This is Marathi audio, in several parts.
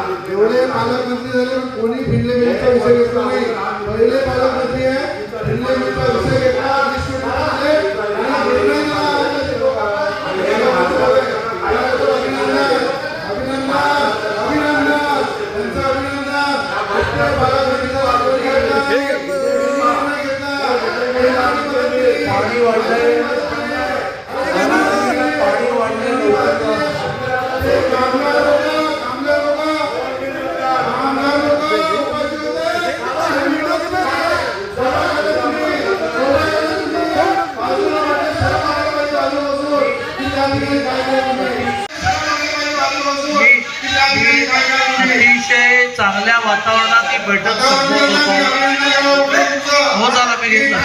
एवढे पालकमंत्री झाले कोणी भिल्ले मिलचा विषय घेतला नाही. पहिले पालकमंत्री आहे भिल्ले मिलचा विषय चांगल्या वातावरणात ही बैठक हो झाला मी घेतला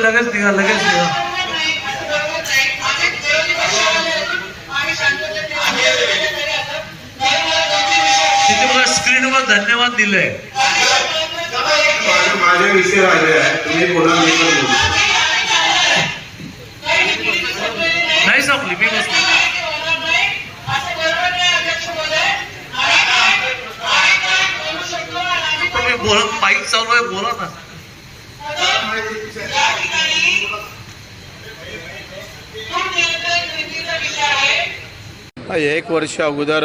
लगेच निघा लगेच निघा. धन्यवाद दिलंय. माझे माझे विषय राहिले आहे. तुम्ही बोला मी पण बोलू. नाही संपली मी बसलो. तुम्ही बोलत पाईप चालू आहे बोला ना. एक वर्ष अगोदर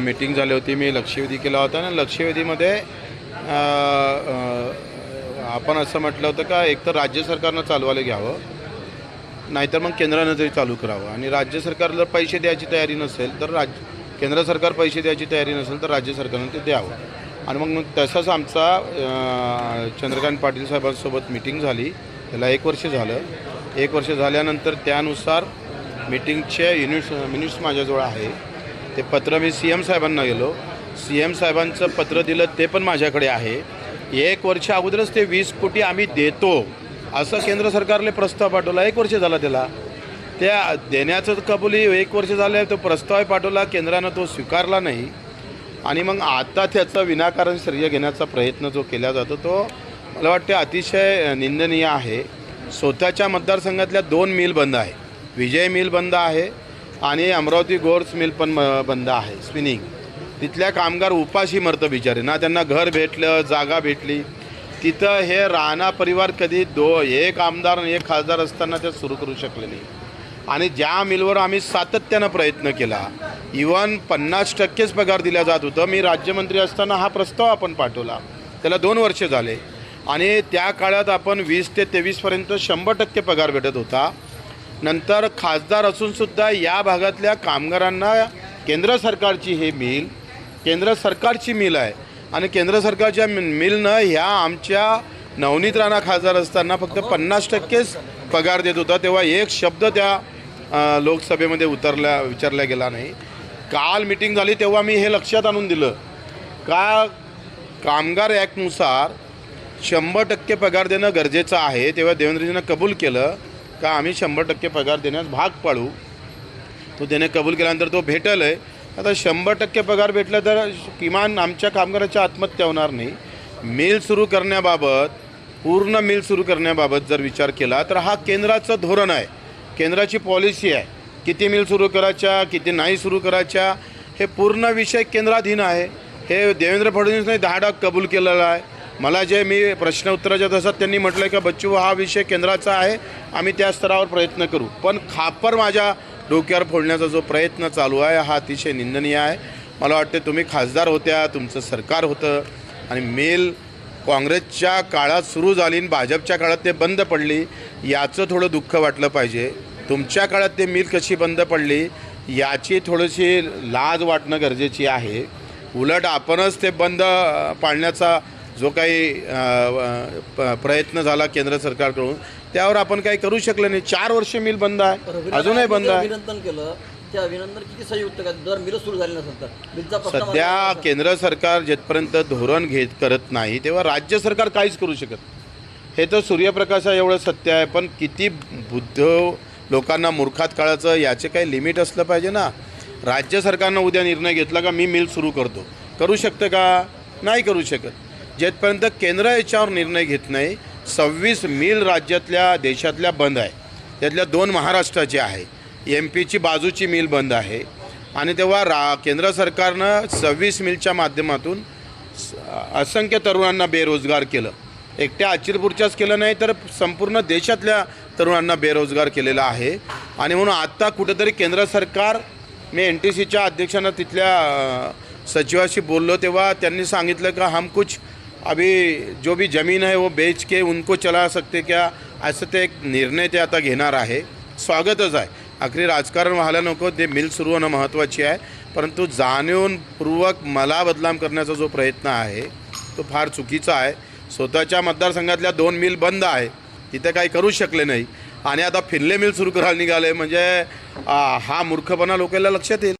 मीटिंग झाली होती. मी लक्षवेधी केला होता आणि लक्षवेधीमध्ये आपण असं म्हटलं होतं का एकतर राज्य सरकारनं चालवायला घ्यावं नाहीतर मग केंद्रानं जरी चालू करावं. आणि राज्य सरकारला पैसे द्यायची तयारी नसेल तर राज्य केंद्र सरकार पैसे द्यायची तयारी नसेल तर राज्य सरकारनं ते द्यावं. आणि मग मग तसंच आमचा चंद्रकांत पाटील साहेबांसोबत मिटिंग झाली. त्याला एक वर्ष झालं. एक वर्ष झाल्यानंतर त्यानुसार मीटिंगचे युनिट्स मिनिट्स माझ्याजवळ आहे. ते पत्र मी सी एम साहेबांना गेलो. सी एम साहेबांचं पत्र दिलं ते पण माझ्याकडे आहे. एक वर्ष अगोदरच ते वीस कोटी आम्ही देतो. असं केंद्र सरकारने प्रस्ताव पाठवला. एक वर्ष झाला त्याला. त्या देण्याचं कबुली एक वर्ष झालं तो प्रस्ताव पाठवला. केंद्रानं तो स्वीकारला नाही. आणि मग आता त्याचा विनाकारण श्रेय घेण्याचा प्रयत्न जो केला जातो तो मला वाटते अतिशय निंदनीय आहे. स्वतःच्या मतदारसंघातल्या दोन मिल बंद आहे विजय मिल बंद आहे आणि अमरावती गोर्स मिल पण म- बंद आहे स्पिनिंग. तिथल्या कामगार उपाशी मरतं बिचारे. ना त्यांना घर भेटलं जागा भेटली. तिथं हे राणा परिवार कधी दो एक आमदार आणि एक खासदार असताना ते सुरू करू शकले नाही. आणि ज्या मिलवर आम्ही सातत्यानं प्रयत्न केला इवन पन्नास टक्केच पगार दिला जात होतं मी राज्यमंत्री असताना हा प्रस्ताव आपण पाठवला. त्याला दोन वर्ष झाले. आणि त्या काळात आपण वीस ते तेवीसपर्यंत शंभर टक्के पगार भेटत होता. नंतर खासदार असूनसुद्धा या भागातल्या कामगारांना केंद्र सरकारची हे मिल केंद्र सरकारची मिल आहे. आणि केंद्र सरकारच्या मिलनं ह्या आमच्या नवनीत राणा खासदार असताना फक्त पन्नास टक्केच पगार देत होता. तेव्हा एक शब्द त्या लोकसभेमध्ये उतरल्या विचारला गेला नाही. काल मिटिंग झाली तेव्हा मी हे लक्षात आणून दिलं. का कामगार ॲक्टनुसार शंभर टक्के पगार देणं गरजेचं आहे. तेव्हा देवेंद्रजीनं कबूल केलं. का आम्ही शंभर टक्के पगार देण्यास भाग पाडू? तो देणे कबूल केल्यानंतर तो भेटल आहे आता शंभर टक्के पगार भेटला तर किमान आमच्या कामगाराची आत्महत्या होणार नाही. मिल सुरू करण्याबाबत पूर्ण मिल सुरू करण्याबाबत जर विचार केला तर हा केंद्राचं धोरण आहे. केंद्राची पॉलिसी आहे. किती मिल सुरू करायच्या किती नाही सुरू करायच्या हे पूर्ण विषय केंद्राधीन आहे. हे देवेंद्र फडणवीसने दहा डाग कबूल केलेला आहे. मला जे मी प्रश्न उत्तराच्या तसं त्यांनी म्हटलं की बच्चू हा विषय केंद्राचा आहे आम्ही त्या स्तरावर प्रयत्न करू. पण खापर माझ्या डोक्यावर फोडण्याचा जो प्रयत्न चालू आहे हा अतिशय निंदनीय आहे. मला वाटते तुम्ही खासदार होत्या तुमचं सरकार होतं आणि मेल काँग्रेसच्या काळात सुरू झाली आणि भाजपच्या काळात ते बंद पडली याचं थोडं दुःख वाटलं पाहिजे. तुमच्या काळात ते मिल कशी बंद पडली याची थोडीशी लाज वाटणं गरजेची आहे. उलट आपणच ते बंद पाळण्याचा जो काही प्रयत्न झाला केंद्र सरकारकडून त्यावर आपण काही करू शकलं नाही. चार वर्ष मिल बंद आहे. अजूनही बंद आहे. अभिनंदन केलं अभिनंदन किती संयुक्त दर मिलं सुरू झाली प्रश्न सध्या केंद्र सरकार जिथपर्यंत धोरण घेत करत नाही तेव्हा राज्य सरकार काहीच करू शकत हे तर सूर्यप्रकाशा एवढं सत्य आहे पण किती बुद्ध लोकांना मूर्खात काळाचं याचे काही लिमिट असलं पाहिजे ना. राज्य सरकारनं उद्या निर्णय घेतला का मी मिल सुरू करतो. करू शकतं का? नाही करू शकत. जेथपर्यंत केंद्र याच्यावर निर्णय घेत नाही सव्वीस मिल राज्यातल्या देशातल्या बंद आहे. त्यातल्या दोन महाराष्ट्राचे आहे. एम पीची बाजूची मिल बंद आहे. आणि तेव्हा रा केंद्र सरकारनं सव्वीस मिलच्या माध्यमातून स- असंख्य तरुणांना बेरोजगार केलं. एकट्या अचिलपूरच्याच केलं नाही तर संपूर्ण देशातल्या तरुणांना बेरोजगार केलेला आहे. आणि म्हणून आत्ता कुठेतरी केंद्र सरकार मी एन टी सीच्या अध्यक्षांना तिथल्या सचिवाशी बोललो तेव्हा त्यांनी सांगितलं का हम कुछ अभी जो भी ज़मीन है वो बेच के उनको चला सकते क्या? असं ते एक निर्णय ते आता घेणार आहे. स्वागतच आहे. आखरी राजकारण व्हायला नको ते मिल सुरू होणं महत्त्वाची आहे. परंतु जाणीवपूर्वक मला बदनाम करण्याचा जो प्रयत्न आहे तो फार चुकीचा आहे. स्वतःच्या मतदारसंघातल्या दोन मिल बंद आहे. तिथे काही करू शकले नाही. आणि आता फिरले मिल सुरू करायला निघाले. म्हणजे हा मूर्खपणा लोकांना लक्षात येईल.